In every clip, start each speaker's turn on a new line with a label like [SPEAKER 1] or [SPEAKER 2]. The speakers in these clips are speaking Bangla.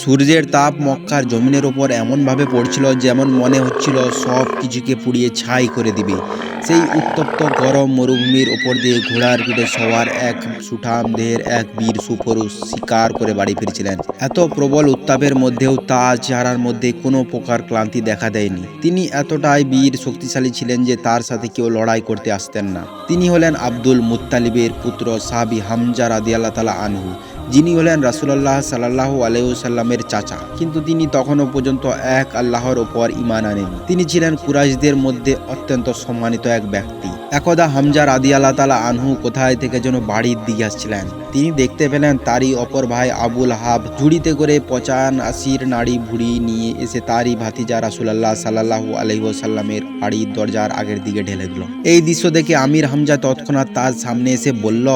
[SPEAKER 1] সূর্যের তাপ মক্কার জমিনের ওপর এমনভাবে পড়ছিল যেমন মনে হচ্ছিল সব কিছুকে পুড়িয়ে ছাই করে দিবে। সেই উত্তপ্ত গরম মরুভূমির ওপর দিয়ে ঘোড়ার পিঠে সবার এক সুঠাম দেহের এক বীর সুপুরুষ শিকার করে বাড়ি ফিরছিলেন। এত প্রবল উত্তাপের মধ্যেও তার চেহারার মধ্যে কোনো প্রকার ক্লান্তি দেখা দেয়নি। তিনি এতটাই বীর শক্তিশালী ছিলেন যে তার সাথে কেউ লড়াই করতে আসতেন না। তিনি হলেন আব্দুল মুত্তালিবের পুত্র সাবি হামজা রাদিয়াল্লাহ তালা আনহু। যিনি হলেন রাসুলাল্লাহ সাল্লাহ আলহ্লামের চাচা। কিন্তু তিনি তখনও পর্যন্ত এক আল্লাহর ওপর ইমান আনেনি তিনি ছিলেন কুরাইশদের মধ্যে অত্যন্ত সম্মানিত এক ব্যক্তি। একদা হামজার আদি আল্লাহ তালা আনহু কোথায় থেকে যেন বাড়ির দিকে আসছিলেন। তিনি দেখতে পেলেন তারই অপর ভাই আবুল হাব। ঝুড়িতে করে পচান আসির নাড়ি ভুড়ি নিয়ে এসে তারই ভাতিজা রাসুলাল্লাহ সাল্লাহ আলহিসাল্লামের বাড়ির দরজার আগের দিকে ঢেলে দিল। এই দৃশ্য দেখে আমির হামজা তৎক্ষণাৎ তার সামনে এসে বলল,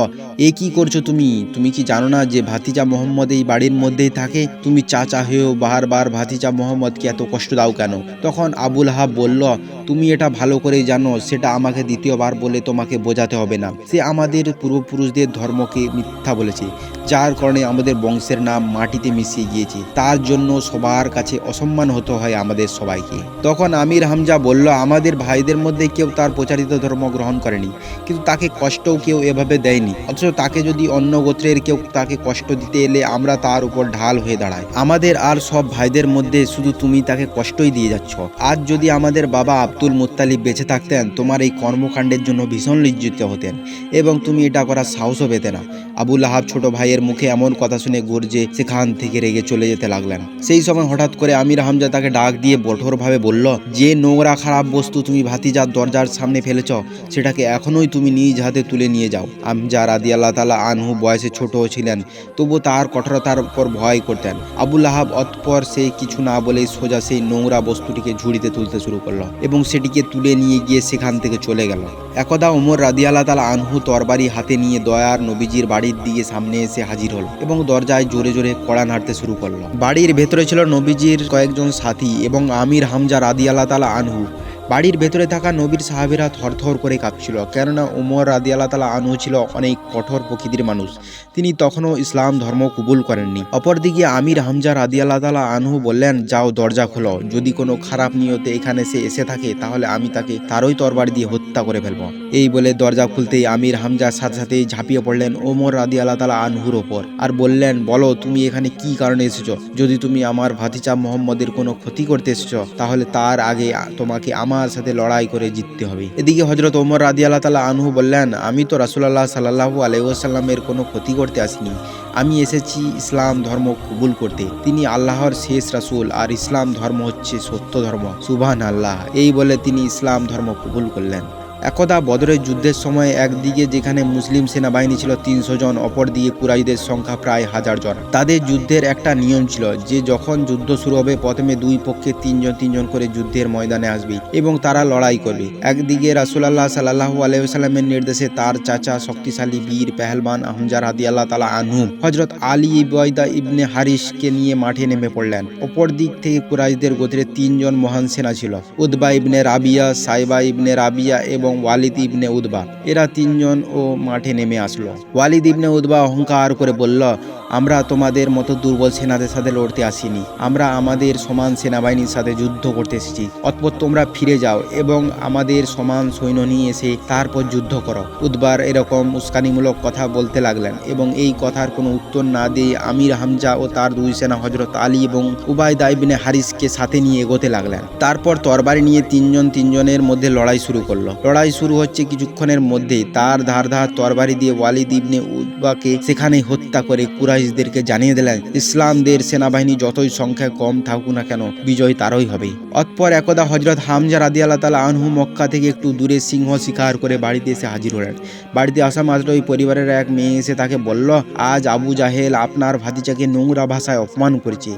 [SPEAKER 1] এ কি করছ তুমি? তুমি কি জানো না যে ভাতিজা মোহাম্মদ এই বাড়ির মধ্যেই থাকে? তুমি চাচা হয়েও বারবার ভাতিজা মোহাম্মদকে এত কষ্ট দাও কেন? তখন আবুল হাব বলল, তুমি এটা ভালো করেই জানো, সেটা আমাকে দ্বিতীয়বার বলে তোমাকে বোঝাতে হবে না। সে আমাদের পূর্বপুরুষদের ধর্মকে মিথ্যা বলেছে। যার কারণে আমাদের বংশের নাম মাটিতে মিশিয়ে গিয়েছে। তার জন্য সবার কাছে অসম্মান হতে হয় আমাদের সবাইকে। তখন আমির হামজা বলল, আমাদের ভাইদের মধ্যে কেউ তার প্রচারিত ধর্ম গ্রহণ করেনি, কিন্তু তাকে কষ্টও কেউ এভাবে দেয়নি। অথচ তাকে যদি অন্য গোত্রের কেউ তাকে কষ্ট দিতে এলে আমরা তার উপর ঢাল হয়ে দাঁড়াই। আমাদের আর সব ভাইদের মধ্যে শুধু তুমি তাকে কষ্টই দিয়ে যাচ্ছ। আজ যদি আমাদের বাবা আব্দুল মুত্তালিব বেঁচে থাকতেন, তোমার এই কর্মকাণ্ডের জন্য ভীষণ লজ্জিত হতেন এবং তুমি এটা করার সাহসও পেতে না। আবুল আহাব ছোট ভাইয়ের মুখে এমন কথা শুনে গর্জে সেখান থেকে রেগে চলে যেতে লাগলেন। সেই সময় হঠাৎ করে আমির হামজা তাকে ডাক দিয়ে কঠোরভাবে বলল, যে নোংরা খারাপ বস্তু তুমি ভাতিজার দরজার সামনে ফেলেছ, সেটাকে এখনোই তুমি নিজ হাতে তুলে নিয়ে যাও। আমজা রাদি আল্লাহ তালা আনহু বয়সে ছোট ছিলেন, তবু তার কঠোরতার উপর ভয় করতেন। আবুল আহাব অতপর সে কিছু না বলে সোজা সেই নোংরা বস্তুটিকে ঝুড়িতে তুলতে শুরু করল এবং সেটিকে তুলে নিয়ে গিয়ে সেখান থেকে চলে গেল। একদা ওমর রাদি আল্লাহ তালা আনহু তরবারি হাতে নিয়ে দয়ার নবীজির বাড়ির দিকে সামনে এসে হাজির হলো এবং দরজায় জোরে জোরে কড়া নাড়তে শুরু করল। বাড়ির ভেতরে ছিল নবীজির কয়েকজন সাথী এবং আমির হামজা রাদি আল্লাহ তালা আনহু। বাড়ির ভেতরে থাকা নবীর সাহাবেরা থরথর করে কাঁপছিল, কেননা উমর রাদি আল্লাহ তালা আনহু ছিল অনেক কঠোর প্রকৃতির মানুষ। তিনি তখনও ইসলাম ধর্ম কবুল করেননি। অপরদিকে আমির হামজা রাদি আল্লাহ তালা আনহু বললেন, যাও, দরজা খোলো। যদি কোনো খারাপ নিয়তে এখানে সে এসে থাকে, তাহলে আমি তাকে তারই তরবার দিয়ে হত্যা করে ফেলব। এই বলে দরজা খুলতেই আমির হামজার সাথে সাথেই ঝাঁপিয়ে পড়লেন ওমর রাদি আল্লাহ তালা আনহুর ওপর। আর বললেন, বলো, তুমি এখানে কি কারণে এসেছ? যদি তুমি আমার ভাতিজা মোহাম্মদের কোনো ক্ষতি করতে এসেছ, তাহলে তার আগে তোমাকে আমার সাথে লড়াই করে জিততে হবে। এদিকে হজরত ওমর রাদি আল্লাহ তালা আনহু বললেন, আমি তো রাসুলাল্লাহ সাল্লাহু আলাইসাল্লামের কোনো ক্ষতি করতে আসিনি। আমি এসেছি ইসলাম ধর্ম কবুল করতে। তিনি আল্লাহর শেষ রাসুল, আর ইসলাম ধর্ম হচ্ছে সত্য ধর্ম। সুবাহ আল্লাহ এই বলে তিনি ইসলাম ধর্ম কবুল করলেন। একদা বদরের যুদ্ধের সময় একদিকে যেখানে মুসলিম সেনাবাহিনী ছিল তিনশো জন, অপরদিকে কুরাইদের সংখ্যা প্রায় হাজার জন। তাদের যুদ্ধের একটা নিয়ম ছিল যে যখন যুদ্ধ শুরু হবে, প্রথমে দুই পক্ষে তিনজন তিনজন করে যুদ্ধের ময়দানে আসবে এবং তারা লড়াই করবে। একদিকে রাসুলাল্লাহ সাল্লাহ আলাইসাল্লামের নির্দেশে তার চাচা শক্তিশালী বীর পেহলবান আহমজার হাদি আল্লাহ তালা আনহু হজরত আলী ইবয়দা ইবনে হারিসকে নিয়ে মাঠে নেমে পড়লেন। অপর দিক থেকে কুরাইশদের গোত্রে তিনজন মহান সেনা ছিল উদ্বা ইবনে রাবিয়া, সাইবা ইবনে রাবিয়া এবং ওয়ালিদ ইবনে উদ্বা এরা তিনজন ও মাঠে নেমে আসলো। ওয়ালিদ ইবনে উদ্বা অহংকার করে বলল আমরা তোমাদের মতো দুর্বল সেনাদের সাথে লড়তে আসিনি। আমরা আমাদের সমান সেনাবাহিনীর সাথে যুদ্ধ করতে এসেছি। অতপর তোমরা ফিরে যাও এবং আমাদের সমান সৈন্য নিয়ে এসে তারপর যুদ্ধ করো। উদ্বার এরকম উস্কানিমূলক কথা বলতে লাগলেন এবং এই কথার কোনো উত্তর না দিয়ে আমির হামজা ও তার দুই সেনা হজরত আলী এবং উবায়দা ইবনে হারিসকে সাথে নিয়ে এগোতে লাগলেন। তারপর তরবারি নিয়ে তিনজন তিনজনের মধ্যে লড়াই শুরু করল। লড়াই শুরু হচ্ছে কিছুক্ষণের মধ্যেই। তার ধার ধার তরবারি দিয়ে ওয়ালিদ ইবনে উদ্বাকে সেখানে হত্যা করে কুরাইশদেরকে জানিয়ে দিলেন, ইসলামদের সেনাবাহিনী যতই সংখ্যায় কম থাকুক না কেন, বিজয় তারই হবে। অতপর একদা হজরত হামজা রাদি আল্লাহ তালা আনহু মক্কা থেকে একটু দূরে সিংহ শিকার করে বাড়িতে এসে হাজির হলেন। বাড়িতে আসা মাত্র ওই পরিবারের এক মেয়ে এসে তাকে বলল, আজ আবু জাহেল আপনার ভাতিজাকে নোংরা ভাষায় অপমান করেছে।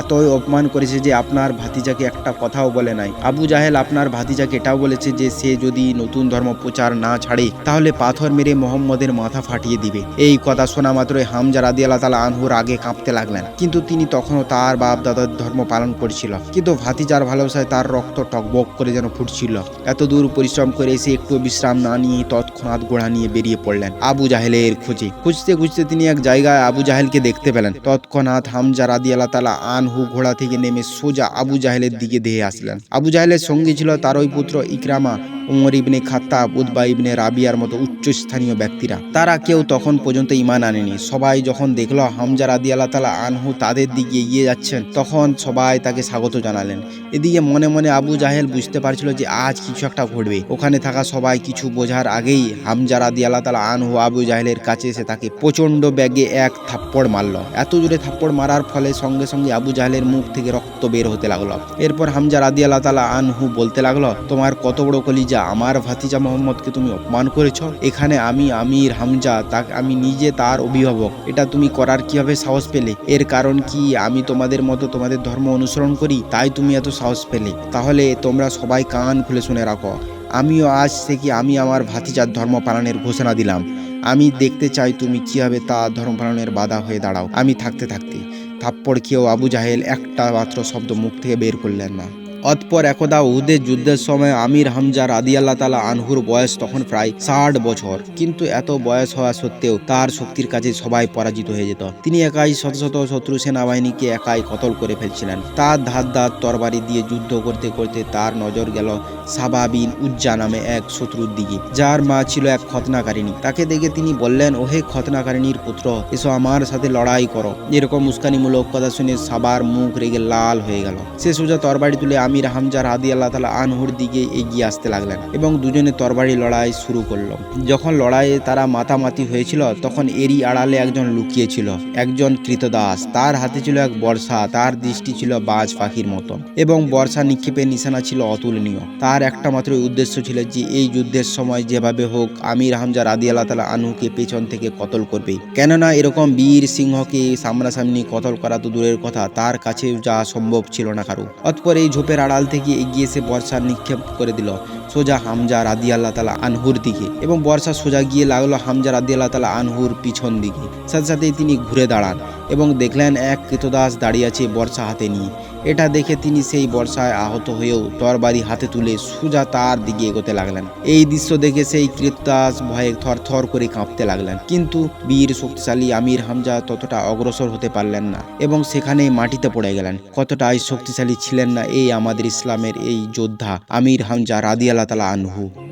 [SPEAKER 1] এতই অপমান করেছে যে আপনার ভাতিজাকে একটা কথাও বলে নাই। আবু জাহেল আপনার ভাতিজাকে এটাও বলেছে যে সে যদি নতুন ধর্ম প্রচার না ছাড়ে, তাহলে পাথর মেরে মোহাম্মদের মাথা ফাটিয়ে দিবে। এই কথা শোনা মাত্রই হামজা রাদি আল্লাহ তালা আনহুর আগে কাঁপতে লাগলেন। কিন্তু তিনি তখনও তার বাপ দাদার ধর্ম পালন করছিল। কিন্তু ভাতিজার ভালোবাসায় তার রক্ত টকবক করে যেন ফুটছিল। এত দূর পরিশ্রম করে এসে একটু বিশ্রাম না নিয়ে তৎক্ষণাৎ ঘোড়া নিয়ে বেরিয়ে পড়লেন আবু জাহেলের খোঁজে। খুঁজতে খুঁজতে তিনি এক জায়গায় আবু জাহেলকে দেখতে পেলেন। তৎক্ষণাৎ হামজা রাদি আল্লাহ তালা আনহু ঘোড়া থেকে নেমে সোজা আবু জাহেলের দিকে ধেয়ে আসলেন। আবু জাহেলের সঙ্গে ছিল তার ওই পুত্র ইকরামা। উমর ইবনে খাত্তাব উদ্বা ইবনে রাবিয়ার মতো উচ্চস্থানীয় ব্যক্তিরা। তারা কেউ তখন পর্যন্ত ইমান আনেনি। সবাই যখন দেখল হামজা রাদি আল্লাহ তালা আনহু তাদের দিকে এগিয়ে যাচ্ছেন, তখন সবাই তাকে স্বাগত জানালেন। এদিকে মনে মনে আবু জাহেল বুঝতে পারছিল যে আজ কিছু একটা ঘটবে। ওখানে থাকা সবাই কিছু বোঝার আগেই হামজা রাদি আল্লাহ তালা আনহু আবু জাহেলের কাছে এসে তাকে প্রচণ্ড ব্যাগে এক থাপ্পড় মারল। এত জোরে থাপ্পড় মারার ফলে সঙ্গে সঙ্গে আবু জাহেলের মুখ থেকে রক্ত বের হতে লাগল। এরপর হামজা রাদি আল্লাহ তালা আনহু বলতে লাগল, তোমার কত বড় কলিজা আমার ভাতিজা মোহাম্মদকে তুমি অপমান করেছ? এখানে আমি আমির হামজা, তাকে আমি নিজে তার অভিভাবক। এটা তুমি করার কীভাবে সাহস পেলে? এর কারণ কি? আমি তোমাদের মতো তোমাদের ধর্ম অনুসরণ করি, তাই তুমি এত সাহস পেলে। তাহলে তোমরা সবাই কান খুলে শুনে রাখো। আমিও আজ থেকে আমি আমার ভাতিজার ধর্ম পালনের ঘোষণা দিলাম। আমি দেখতে চাই তুমি কীভাবে তা ধর্ম পালনের বাধা হয়ে দাঁড়াও। আমি থাকতে থাকতে থাপ্পড় খেয়েও আবু জাহেল একটা মাত্র শব্দ মুখ থেকে বের করলেন না। অতপর একদা উহুদের যুদ্ধের সময় আমির হামজা রাদি আল্লাহ তালা আনহুর বয়স তখন প্রায় ষাট বছর। কিন্তু এত বয়স হওয়া সত্ত্বেও তার শক্তির কাছে সবাই পরাজিত হয়ে যেত। তিনি একাই শত শত শত্রু সেনাবাহিনীকে একাই কতল করে ফেলছিলেন। তার ধার ধার তরবারি দিয়ে যুদ্ধ করতে করতে তার নজর গেল সাবা বিন উজ্জা নামে এক শত্রুর দিকে। যার মা ছিল এক খতনাকারিণী। তাকে দেখে তিনি বললেন, ওহে খতনাকারিণীর পুত্র, এসো আমার সাথে লড়াই করো। এরকম উস্কানিমূলক কথা শুনে সাবার মুখ রেগে লাল হয়ে গেল। সে সোজা তরবারি তুলে আমির হামজার হাদি আল্লাহ তালা আনহুর দিকে এগিয়ে আসতে লাগলেন এবং দুজনে তরবারি লড়াই শুরু করল। যখন লড়াইয়ে তারা মাতামাতি হয়েছিল, তখন এরই আড়ালে একজন লুকিয়েছিল, একজন কৃতদাস। তার হাতে ছিল এক বর্ষা, তার দৃষ্টি ছিল বাজ পাখির মতো এবং বর্ষা নিক্ষেপের নিশানা ছিল অতুলনীয়। তার একটা মাত্র উদ্দেশ্য ছিল যে, এই যুদ্ধের সময় যেভাবে হোক, আমির হামজা রাদি আল্লাহ তালা আনহুকে পেছন থেকে কতল করবে। কেননা, এরকম বীর সিংহকে সামনাসামনি কতল করা তো দূরের কথা, তার কাছে যা সম্ভব ছিল না কারও। অতপর এই ঝোপের আড়াল থেকে এগিয়ে এসে বর্ষা নিক্ষেপ করে দিল। সোজা হামজা রাদি আল্লাহ তালা আনহুর দিকে এবং বর্ষা সোজা গিয়ে লাগল হামজা রাদি আল্লাহ তালা আনহুর পিছন দিকে। সাথে সাথেই তিনি ঘুরে দাঁড়ান এবং দেখলেন এক কৃতদাস দাঁড়িয়ে আছে বর্ষা হাতে নিয়ে। এটা দেখে তিনি সেই বর্ষায় আহত হয়েও তরবারি হাতে তুলে সোজা তার দিকে এগোতে লাগলেন। এই দৃশ্য দেখে সেই কৃতদাস ভয়ে থরথর করে কাঁপতে লাগলেন। কিন্তু বীর শক্তিশালী আমির হামজা ততটা অগ্রসর হতে পারলেন না এবং সেখানেই মাটিতে পড়ে গেলেন। কতটাই শক্তিশালী ছিলেন না এই আমাদের ইসলামের এই যোদ্ধা আমির হামজা রাদি আল্লাহ তালা আনহু।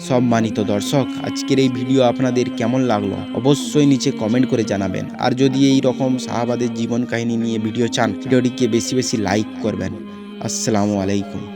[SPEAKER 1] সম্মানিত দর্শক, আজকের এই ভিডিও আপনাদের কেমন লাগল অবশ্যই নিচে কমেন্ট করে জানাবেন। আর যদি এই রকম সাহাবাদের জীবন কাহিনী নিয়ে ভিডিও চান, ভিডিওটিকে বেশি বেশি লাইক করবেন। আসসালামু আলাইকুম।